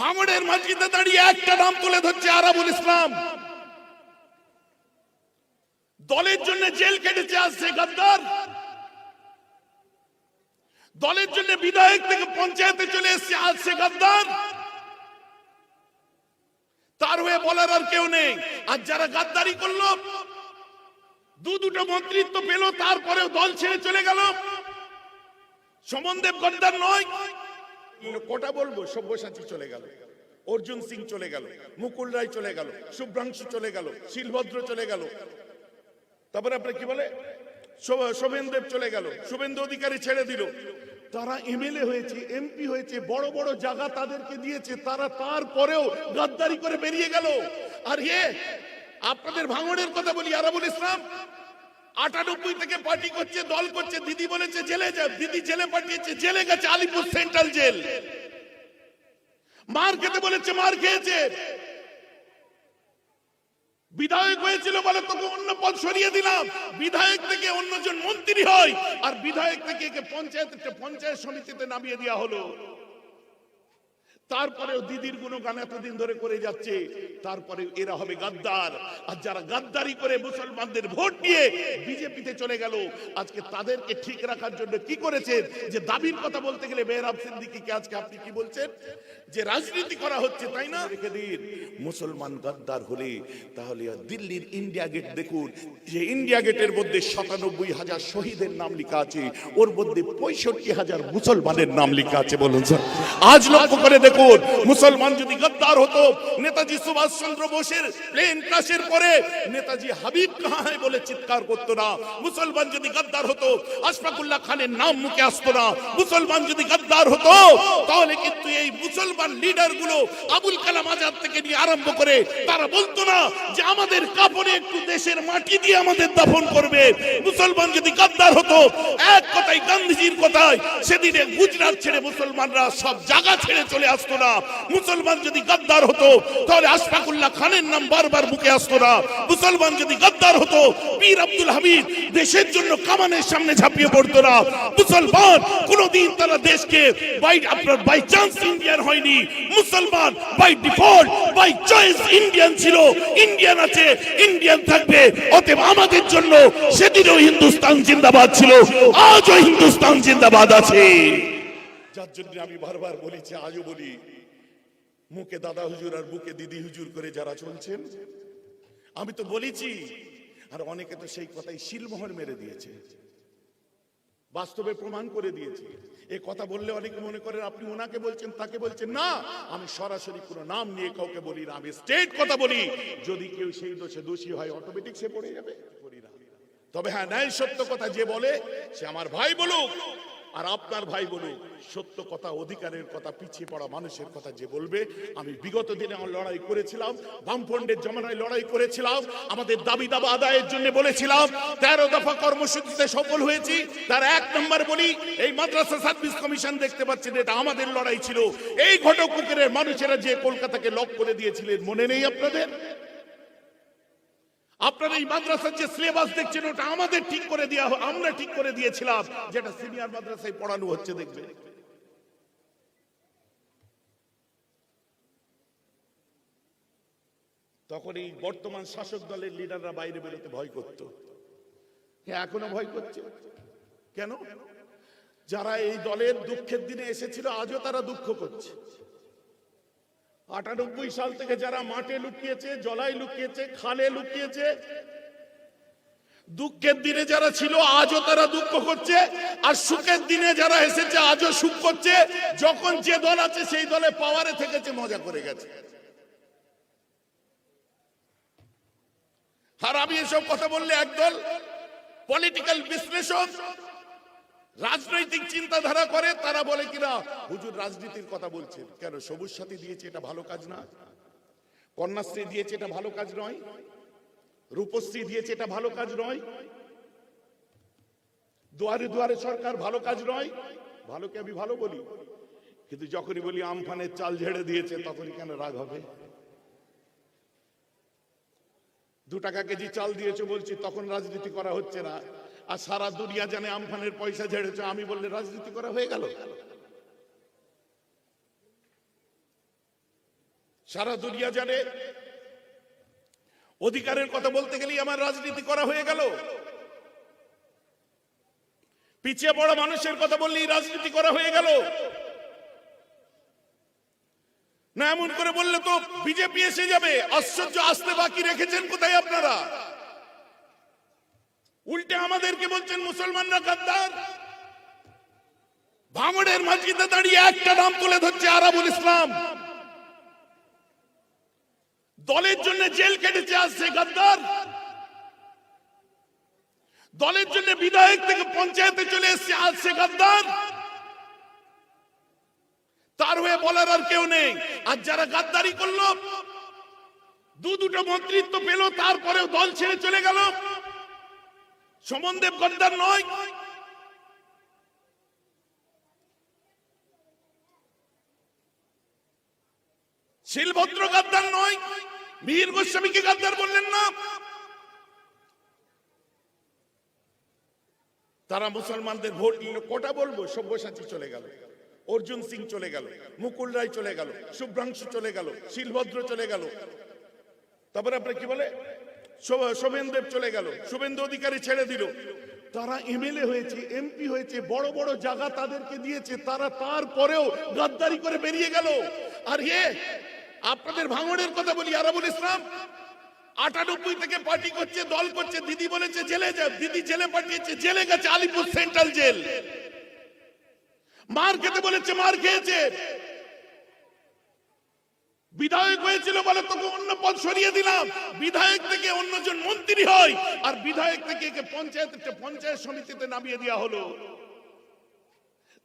ভাঙড়ের মসজিদে দাঁড়িয়ে একটা নাম তুলে ধরছে আরাবুল ইসলাম। দলের জন্য জেল কেটেছে আসছে গাদ্দার দলের জন্য বিধায়ক থেকে পঞ্চায়েতে চলে এসছে আসছে গাদ্দার তার হয়ে বলার আর কেউ নেই। আর যারা গাদ্দারি করল, দু দুটো মন্ত্রিত্ব পেল, তারপরেও দল ছেড়ে চলে গেল। সমনদেব গদ্দার নয়। কোটা বলব? সব্যসাচী চলে গেল, অর্জুন সিং চলে গেল, মুকুল রায় চলে গেল, শুভ্রাংশু চলে গেল, শিলভদ্র চলে গেল। তারপরে আপনি কি বলে? শোভ- শোভেনদেব চলে গেল, শুভেন্দু অধিকারী ছেড়ে দিল। তারা এমএলএ হয়েছে, এমপি হয়েছে, বড় বড় জায়গা তাদেরকে দিয়েছে, তারা তারপরেও গাদ্দারি করে বেরিয়ে গেল। আর এ, আপনাদের ভাঙনের কথা বলি, আরাবুল ইসলাম। আটানব্বই থেকে পার্টি করছে, দল করছে, দিদি বলেছে জেলে যা, দিদি জেলে পাঠিয়েছে, জেলে গেছে, আলিপুর সেন্ট্রাল জেল। মার খেতে বলেছে, মার খেয়েছে। বিধায়ক হয়েছিল বলে তোকে অন্য পদ সরিয়ে দিলাম। বিধায়ক থেকে অন্যজন মন্ত্রী হয়, আর বিধায়ক থেকে একে পঞ্চায়েত পঞ্চায়েত সমিতিতে নামিয়ে দেওয়া হলো। তারপরেও দিদির গুণগান এতদিন ধরে করে যাচ্ছে, তারপরে এরা হবে গাদ্দার। আর যারা গাদ্দারি করে মুসলমানদের ভোট নিয়ে বিজেপিতে চলে গেল, আজকে তাদেরকে ঠিক রাখার জন্য কি করেছেন? যে দাবির কথা বলতে গেলে মেহরাব সিদ্দিকিকে আজকে আপনি কি বলছেন? যে রাজনীতি করা হচ্ছে, তাই না? রেখে দিন, মুসলমান গাদ্দার হলে তাহলে দিল্লির ইন্ডিয়া গেট দেখুন, যে ইন্ডিয়া গেটের মধ্যে সাতানব্বই হাজার শহীদের নাম লেখা আছে, ওর মধ্যে পঁয়ষট্টি হাজার মুসলমানের নাম লেখা আছে, বলুন স্যার। আজ লক্ষ্য করে দেখুন মুসলমান যদি গদ্দার হতো, নেতাজি সুভাষ চন্দ্র বোসের প্লেন ক্রাশের পরে নেতাজি হাবিব কাহা বলে চিৎকার করতো না। মুসলমান যদি গদ্দার হতো, আশফাকুল্লাহ খানের নাম মুখে আসতো না। মুসলমান যদি গদ্দার হতো, তাহলে কিন্তু এই মুসলমান লিডারগুলো আবুল কালাম আজাদ থেকে নিয়ে আরম্ভ করে, তারা বলতো না যে আমাদের কাপড়ে একটু দেশের মাটি দিয়ে আমাদের দাফন করবে। মুসলমান যদি গাদ্দার হতো, এক কথাই গান্ধীজির কথায়, সেদিনে গুজরাট ছেড়ে মুসলমানরা সব জায়গা ছেড়ে চলে আসতো। না। মুসলমান যদি গাদ্দার হতো, তাহলে আশফাকুল্লাহ খানের নাম বারবার মুখে আসতো না। মুসলমান যদি গাদ্দার হতো, পীর আব্দুল হামিদ দেশের জন্য কামানের সামনে ঝাঁপিয়ে পড়তো না। মুসলমান কোনদিন তারা দেশকে বাই আপনার বাই চান্স ইন্ডিয়ান হয়নি। মুসলমান by default by choice Indian ছিল। ইন্ডিয়ান আছে ইন্ডিয়ান থাকবে। অতএব আমাদের জন্য সেদিনও হিন্দুস্তান জিন্দাবাদ ছিল। আজও হিন্দুস্তান জিন্দাবাদ আছে। যার জন্য আমি বারবার বলেছি, আজও বলি, মুখে দাদা হুজুর আর বুকে দিদি হুজুর করে যারা চলছেন, আমি তো বলেছি, আর অনেকে তো সেই কথাই শিলমোহর মেরে দিয়েছে, বাস্তবে প্রমাণ করে দিয়েছে। এই কথা বললে অনেকে মনে করেন, আপনি ওনাকে বলছেন, তাকে বলছেন, না, আমি সরাসরি কোনো নাম নিয়ে কাউকে বলি না, আমি স্টেট কথা বলি। যদি কেউ সেই দোষে দোষী হয় অটোমেটিক সে পড়ে যাবে। তবে হ্যাঁ ন্যায় সত্য কথা যে বলে, সে আমার ভাই বলুক। আর আপনার ভাই বলুক, সত্য কথা, অধিকারের কথা, পিছিয়ে পড়া মানুষের কথা যে বলবে, আমি বিগত দিনে আমার লড়াই করেছিলাম, বামফ্রন্টের জমানায় লড়াই করেছিলাম, আমাদের দাবি দাবা আদায়ের জন্য বলেছিলাম, তেরো দফা কর্মসূচিতে সফল হয়েছি, তার এক নম্বর বলি, এই মাদ্রাসা সার্ভিস কমিশন দেখতে পাচ্ছেন, এটা আমাদের লড়াই ছিল। এই ঘটক মানুষেরা যে কলকাতাকে লক করে দিয়েছিলেন, মনে নেই আপনাদের? আপনারা এই মাদ্রাসার যে সিলেবাস দেখছেন, ওটা আমাদের ঠিক করে দেওয়া আমরা ঠিক করে দিয়েছিলাম। যেটা সিনিয়র মাদ্রাসায় পড়ানো হচ্ছে, দেখবে। তখন এই বর্তমান শাসক দলের লিডাররা বাইরে বেরোতে ভয় করত। হ্যাঁ এখনও ভয় করছে? কেন? যারা এই দলের দুঃখের দিনে এসেছিল, আজও তারা দুঃখ করছে। আটানব্বই সাল থেকে যারা মাঠে লুকিয়েছে, জলায় লুকিয়েছে, খালে লুকিয়েছে, দুঃখের দিনে যারা ছিল, আজও তারা দুঃখ করছে, আর সুখের দিনে যারা এসেছে, আজও সুখ করছে। যখন যে দল আছে, সেই দলে পাওয়ারে থেকেছে, মজা করে গেছে। আর আমি এসব কথা বললে একদল পলিটিক্যাল বিশ্লেষক রাজনৈতিক চিন্তাধারা করে, তারা বলে কিনা, হুজুর, রাজনীতির কথা বলছেন। কেন, সবুজ সাথী দিয়েছে এটা ভালো কাজ না? কন্যাশ্রী দিয়েছে এটা ভালো কাজ নয়? রূপশ্রী দিয়েছে এটা ভালো কাজ নয়? দুয়ারে দুয়ারে সরকার ভালো কাজ নয়? ভালোকে আমি ভালো বলি। কিন্তু যখনই বলি, আমফানের চাল ঝেড়ে দিয়েছে, তখনই কেন রাগ হবে? দু টাকা কেজি চাল দিয়েছে বলছি, তখন রাজনীতি করা হচ্ছে না। আর সারা দুনিয়া জানে আমফানের পয়সা ঝেড়েছে। আমি বললে, রাজনীতি করা হয়ে গেল? সারা দুনিয়া জানে। অধিকারের কথা বলতে গেলেই আমার রাজনীতি করা হয়ে গেল। পিছিয়ে পড়া মানুষের কথা বললেই রাজনীতি করা হয়ে গেল। না, এমন করে বললে তো বিজেপি এসে যাবে। আশ্চর্য, আসতে বাকি রেখেছেন কোথায় আপনারা? উল্টে আমাদেরকে বলছেন, মুসলমানরা গাদ্দার। ভাঙড়ের মসজিদে দাঁড়িয়ে একটা নাম তুলে ধরছে আরাবুল ইসলাম। দলের জন্য জেল কেটেছে আসছে গাদ্দার। দলের জন্য বিধায়ক থেকে পঞ্চায়েতে চলে এসছে আসছে গাদ্দার। তার হয়ে বলার আর কেউ নেই। আর যারা গাদ্দারি করল দু দুটো মন্ত্রিত্ব পেল, তারপরেও দল ছেড়ে চলে গেল। সমনদেব গদ্দার নয়। শিলভদ্র গাদ্দার নয়। বীর গোস্বামীকে গাদ্দার বললেন না। তারা মুসলমানদের ভোট নিল। কোটা বলব? সব্যসাচী চলে গেল, অর্জুন সিং চলে গেল, মুকুল রায় চলে গেল, শুভ্রাংশু চলে গেল, শিলভদ্র চলে গেল। তারপরে আপনার কি বলে? শোভেনদেব চলে গেল। শুভেন্দু অধিকারী ছেড়ে দিল। তারা এমএলএ হয়েছে এমপি হয়েছে, বড় বড় জায়গা তাদেরকে দিয়েছে। তারা তারপরেও গাদ্দারি করে বেরিয়ে গেল। আর এ, আপনাদের ভাঙড়ের কথা বলি, আরাবুল ইসলাম। আটানব্বই থেকে পার্টি করছে, দল করছে, দিদি বলেছে, জেলে যা। দিদি জেলে পাঠিয়েছে, জেলে গেছে, আলিপুর সেন্ট্রাল জেল। মার খেতে বলেছে, মার খেয়েছে। বিধায়ক হয়েছিল বলে তোকে অন্য পদ সরিয়ে দিলাম। বিধায়ক থেকে অন্যজন মন্ত্রী হয় আর বিধায়ক থেকে একে পঞ্চায়েত পঞ্চায়েত সমিতিতে নামিয়ে দেওয়া হলো।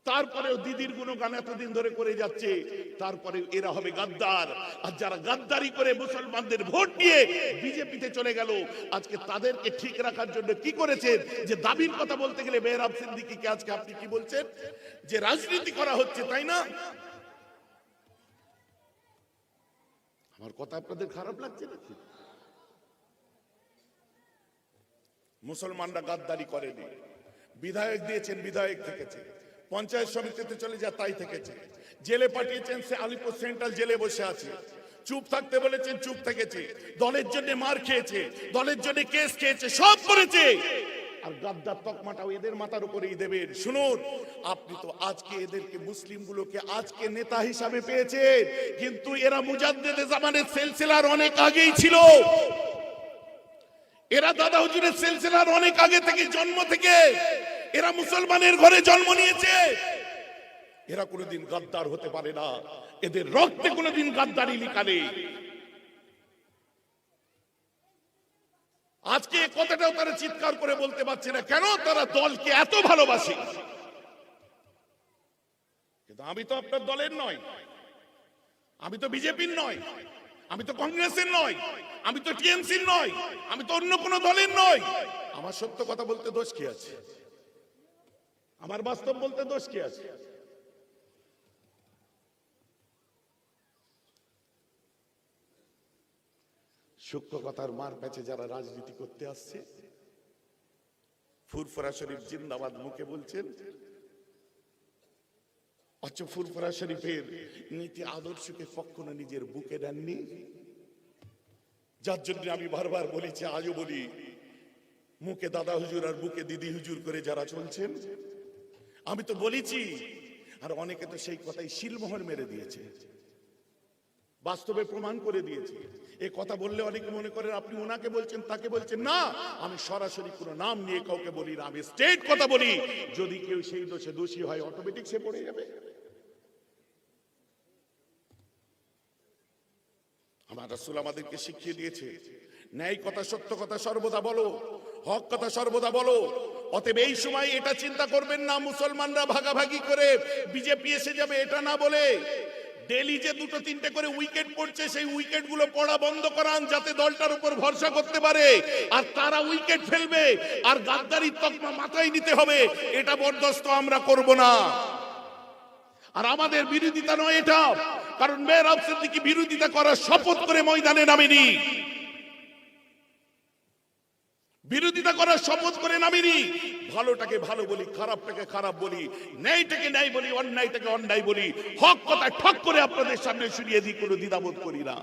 তারপরেও দিদির গুণগান এতদিন ধরে করে যাচ্ছে তারপরে এরা হবে গাদ্দার। আর যারা গাদ্দারি করে মুসলমানদের ভোট নিয়ে বিজেপিতে চলে গেল, আজকে তাদেরকে ঠিক রাখার জন্য কি করেছেন? যে দাবির কথা বলতে গেলে মেহরাব সিদ্দিকিকে আজকে আপনি কি বলছেন? যে রাজনীতি করা হচ্ছে, তাই না? আমার কথা আপনাদের খারাপ লাগছে নাকি? মুসলমানরা গাদ্দারি করেনি। বিধায়ক দিয়েছেন, বিধায়ক থেকেছে। পঞ্চায়েত সমিতিতে চলে যা তাই থেকেছে। জেলে পাঠিয়েছেন সে আলিপুর সেন্ট্রাল জেলে বসে আছে। চুপ থাকতে বলেছেন, চুপ থেকেছে। দলের জন্য মার খেয়েছে, দলের জন্য কেস খেয়েছে, সব করেছে। আর গাদ্দার তকমাটাও এদের মাথার উপরেই দেবেন শুনুন, আপনি তো আজকে এদেরকে মুসলিম গুলোকে আজকে নেতা হিসাবে পেয়েছেন, কিন্তু এরা মুজাদ্দেদে জামানের সেলসিলার অনেক আগেই ছিল। এরা দাদা হুজুরের সিলসিলার অনেক আগে থেকে জন্ম থেকে এরা মুসলমানের ঘরে জন্ম নিয়েছে। এরা কোনোদিন গাদ্দার হতে পারে না। এদের রক্তে কোনোদিন গাদ্দারি লিখা নেই। আজকে কথাটাও তারা চিৎকার করে বলতে পারছে না। কেন তারা দলকে এত ভালোবাসে? কিন্তু আমি তো আপনার দলের নয়। আমি তো বিজেপির নয়। আমি তো কংগ্রেসের নয়। আমি তো টিএমসির নয়। আমি তো অন্য কোনো দলের নয়। আমার সত্য কথা বলতে দোষ কি আছে? আমার বাস্তব বলতে দোষ কি আছে? সূক্ষ্ম কথার মার প্যাচে যারা রাজনীতি করতে আসছে। ফুরফুরা শরীফ জিন্দাবাদ মুখে বলছেন, অথচ ফুরফুরা শরীফের নীতি আদর্শকে কখনো নিজের বুকে নেননি যার জন্য আমি বারবার বলেছি, আজও বলি, মুখে দাদা হুজুর আর বুকে দিদি হুজুর করে যারা চলছেন, আমি তো বলেছি, আর অনেকে তো সেই কথাই শিলমোহর মেরে দিয়েছে। বাস্তবে প্রমাণ করে দিয়েছে। এ কথা বললে অনেকে মনে করেন, আপনি ওনাকে বলছেন, তাকে বলছেন। না, আমি সরাসরি কোনো নাম নিয়ে কাউকে বলি না, আমি স্টেট কথা বলি। যদি কেউ সেই দোষে দোষী হয়, অটোমেটিক সে পড়ে যাবে। আমার রাসূল আমাদেরকে শিখিয়ে দিয়েছে, ন্যায় কথা, সত্য কথা সর্বদা বলো, হক কথা সর্বদা বলো। অতএব এই সময় এটা চিন্তা করবেন না, মুসলমানরা ভাগাভাগি করে বিজেপি এসে যাবে, এটা না বলে ডেলি যে দুটো তিনটে করে উইকেট পড়ছে, সেই উইকেটগুলো পড়া বন্ধ করান যাতে দলটার উপর ভরসা করতে পারে। আর তারা উইকেট ফেলবে, আর গাদ্দারির তকমা মাথায় নিতে হবে, এটা বরদস্ত আমরা করব না। আর আমাদের বিরোধিতা নয় এটা, কারণ মেয়ের সিদ্দিকি বিরোধিতা করার শপথ করে ময়দানে নামেনি। করার শপথ করে নামিনি। ভালোটাকে ভালো বলি, খারাপটাকে খারাপ বলি, ন্যায়টাকে ন্যায় বলি, অন্যায়টাকে অন্যায় বলি, হক কথা ঠক করে আপনাদের সামনে শুনিয়ে দিই, কোনো দ্বিধাবোধ করি না।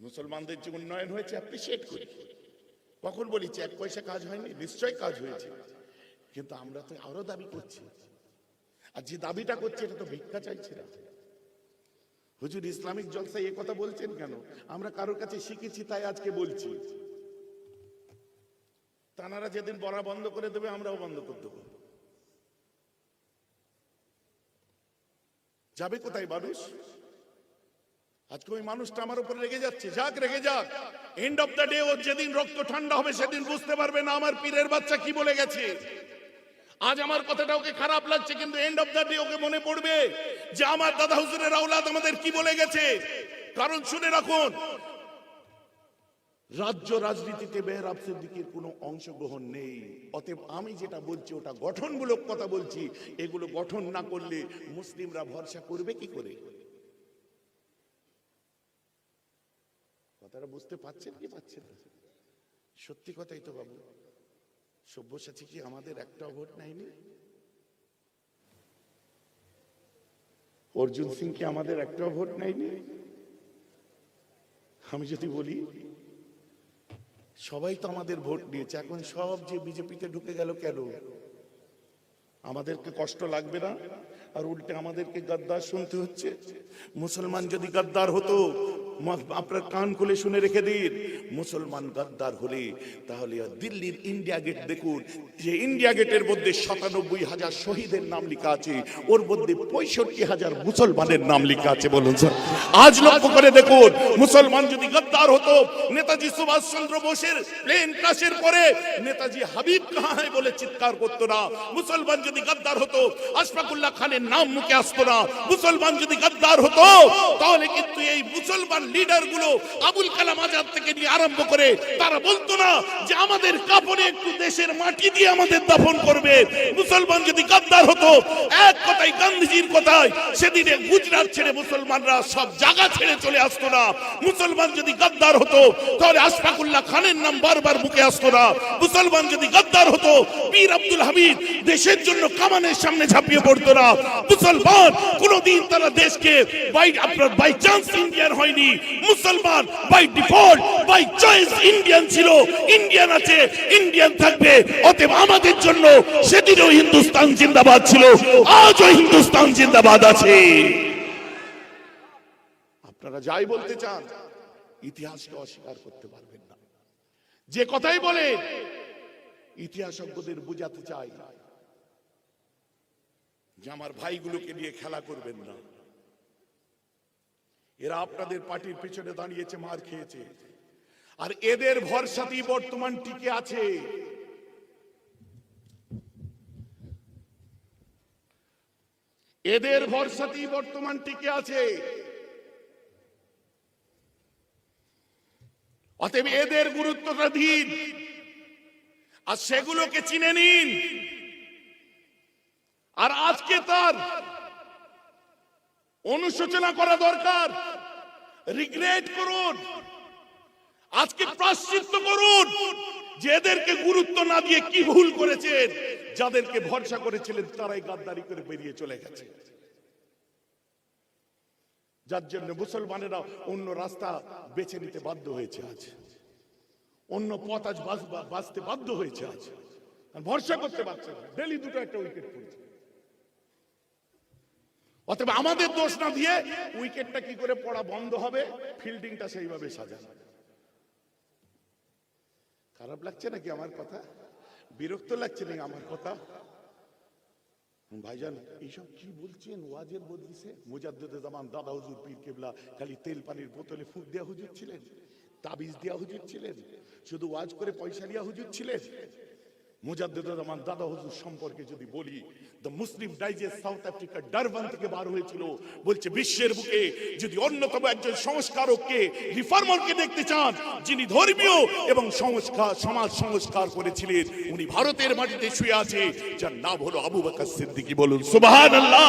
মুসলমানদের যে উন্নয়ন হয়েছে অ্যাপ্রিসিয়েট করি। কখন বলেছি, এক পয়সা কাজ হয়নি নিশ্চয় কাজ হয়েছে। কিন্তু আমরা তো আরও দাবি করছি। আর যে দাবিটা করছে, এটা তো ভিক্ষা চাইছে না। হুজুর, ইসলামিক জলসায় এ কথা বলছেন কেন? আমরা কারোর কাছে শিখেছি, তাই আজকে বলছি। তানারা যেদিন বড়া বন্ধ করে দেবে, আমরাও বন্ধ করে দেবো। যাবে কোথায় মানুষ? আজকে ওই মানুষটা আমার উপরে রেগে যাচ্ছে। যাক, রেগে যাক। এন্ড অফ দ্য ডে ওর যেদিন রক্ত ঠান্ডা হবে, সেদিন বুঝতে পারবে না আমার পীরের বাচ্চা কি বলে গেছে। আজ আমার কথাটা ওকে খারাপ লাগছে, কিন্তু এন্ড অফ দ্য ডে ওকে মনে পড়বে যে আমার দাদা হুজুরের আওলাদ আমাদের কি বলে গেছে। কারণ শুনে রাখুন, রাজ্য রাজনীতিতে বেহরাব সিদ্দিকের কোনো অংশগ্রহণ নেই। অতএব আমি যেটা বলছি, ওটা গঠনমূলক কথা বলছি। এগুলো গঠন না করলে মুসলিমরা ভরসা করবে কি করে? কথাটা বুঝতে পাচ্ছেন কি পাচ্ছেন সত্যি কথাই তো বাবু। সব্যসাচী কি আমাদের একটাও ভোট নেয়নি? অর্জুন সিং কি আমাদের একটাও ভোট নেয়নি? আমি যদি বলি, সবাই তো আমাদের ভোট দিয়েছে, এখন সব যে বিজেপিতে ঢুকে গেল কেন? আমাদেরকে কষ্ট লাগবে না? আর উল্টে আমাদেরকে গাদ্দার শুনতে হচ্ছে। মুসলমান যদি গাদ্দার হতো আপনার কান খুলে শুনে রেখে দিন। মুসলমান গাদ্দার হলে তাহলে দিল্লির ইন্ডিয়া গেট দেখুন, যে ইন্ডিয়া গেটের মধ্যে সাতানব্বই হাজার শহীদের নাম লেখা আছে, ওর মধ্যে পঁয়ষট্টি হাজার মুসলমানের নাম লেখা আছে, বলুন স্যার। আজ লক্ষ্য করে দেখুন, মুসলমান যদি গাদ্দার হতো, নেতাজি সুভাষ চন্দ্র বোসের প্লেন ক্রাশের পরে নেতাজি হাবিব কাহা হ্যায় বলে চিৎকার করতো না। মুসলমান যদি গাদ্দার হতো, আশফাকুল্লাহ খানের নাম মুখে আসতো না। মুসলমান যদি গাদ্দার হতো, তাহলে কিন্তু এই মুসলমান লিডারগুলো আবুল কালাম আজাদ থেকে নিয়ে আরম্ভ করে, তারা বলতো না যে আমাদের কাপড়ে একটু দেশের মাটি দিয়ে আমাদের দাফন করবে। মুসলমান যদি গাদ্দার হতো, এক কথাই গান্ধীজির কথায়, সেদিনে গুজরাট ছেড়ে মুসলমানরা সব জায়গা ছেড়ে চলে আসতো না। মুসলমান যদি গাদ্দার হতো, তাহলে আশফাকুল্লাহ খানের নাম বারবার মুখে আসতো না। মুসলমান যদি গাদ্দার হতো, পীর আব্দুল হামিদ দেশের জন্য কামানের সামনে ঝাঁপিয়ে পড়তো না। মুসলমান কোনদিন তারা দেশকে বাই আপনার বাই চান্স ইন্ডিয়ান হয়নি। মুসলমান by default by choice Indian ছিল। ইন্ডিয়ান আছে ইন্ডিয়ান থাকবে। অতএব আমাদের জন্য সেদিনও হিন্দুস্তান জিন্দাবাদ ছিল। আজও হিন্দুস্তান জিন্দাবাদ আছে। আপনারা যাই বলতে চান, ইতিহাসকে অস্বীকার করতে পারবেন না। যে কথাই বলে ইতিহাসজ্ঞদের বোঝাতে চাই। যে আমার ভাইগুলোকে নিয়ে খেলা করবেন না। এরা আপনাদের পার্টির পিছনে দাঁড়িয়েছে, মার খেয়েছে। আর এদের ভরসাতেই বর্তমান টিকে আছে। এদের ভরসাতেই বর্তমান টিকে আছে। অতএব এদের গুরুত্বটা দিন। আর সেগুলোকে চিনে নিন। আর আজকে তার অনুশোচনা করা দরকার। রিগ্রেট করুন। আজকে প্রাশ্চিত্য করুন যে এদেরকে গুরুত্ব না দিয়ে কি ভুল করেছেন, যাদেরকে ভরসা করেছিলেন, তারাই গাদ্দারি করে বেরিয়ে চলে গেছে। যার জন্য মুসলমানেরা অন্য রাস্তা বেছে নিতে বাধ্য হয়েছে আজ। অন্য পথ আজ বাঁচ- বাঁচতে বাধ্য হয়েছে আজ। ভরসা করতে পারছে না। ডেলি দুটো একটা উইকেট পড়ছে। অতএব আমাদের দোষ না দিয়ে উইকেটটা কি করে পড়া বন্ধ হবে? ফিল্ডিংটা সেইভাবে সাজানো। খারাপ লাগছে নাকি আমার কথা? বিরক্ত লাগছে নাকি আমার কথা? ভাইজান, এইসব কি বলছেন? ওয়াজের বদলিছে মুজাদ্দুদ জামান, দাদা হুজুর, পীর কেবলা, খালি তেল পানির বোতলে ফুক দেওয়া হুজুর ছিলেন? তাবিজ দেওয়া হুজুর ছিলেন? শুধু ওয়াজ করে পয়সা দেওয়া হুজুর ছিলেন? মুজাদ্দুদ জামান দাদা হুজুর সম্পর্কে যদি বলি the Muslim Digest South Africa Durban থেকে বার হয়েছিল, বলছে বিশ্বের বুকে যদি অন্যতম একজন সংস্কারককে রিফর্মারকে দেখতে চান, যিনি ধর্মীয় এবং সংস্কার, সমাজ সংস্কার করেছিলেন, উনি ভারতের মাটিতে শুয়ে আছে, যার নাম হলো আবু বকর সিদ্দিকী। বলুন, সুবহানাল্লাহ!